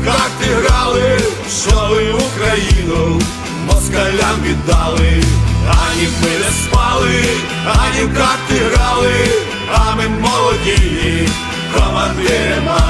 в карти грали, Шали Україну, москалям віддали, ані ми не спали, ані в карти грали, а ми молоді, командири мали.